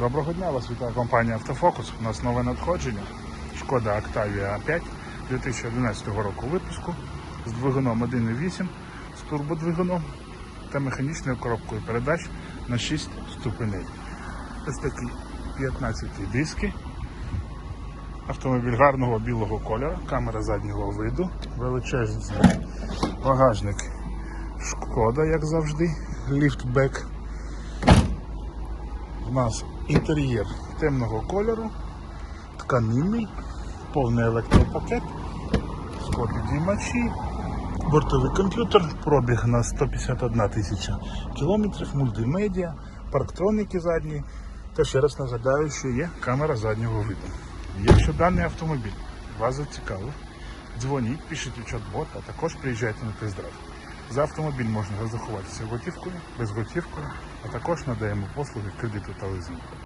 Доброго дня, вас вітає компанія Автофокус. У нас нове надходження. Шкода Octavia A5 2011 року випуску з двигуном 1.8 з турбодвигуном та механічною коробкою передач на 6 ступеней. Ось такі 15 диски. Автомобіль гарного білого кольору, камера заднього виду, величезний багажник шкода, як завжди, ліфтбек. У нас інтер'єр темного кольору, тканинний, повний електропакет, сходи-діймачі, бортовий комп'ютер, пробіг на 151 тисяча кілометрів, мультимедіа, парктроніки задні. Та ще раз нагадаю, що є камера заднього виду. Якщо даний автомобіль вас зацікавив, дзвоніть, пишіть у чат-бот, а також приїжджайте на тест-драйв. За автомобіль можна розрахуватися готівкою, безготівкою, а також надаємо послуги кредиту та лизингу.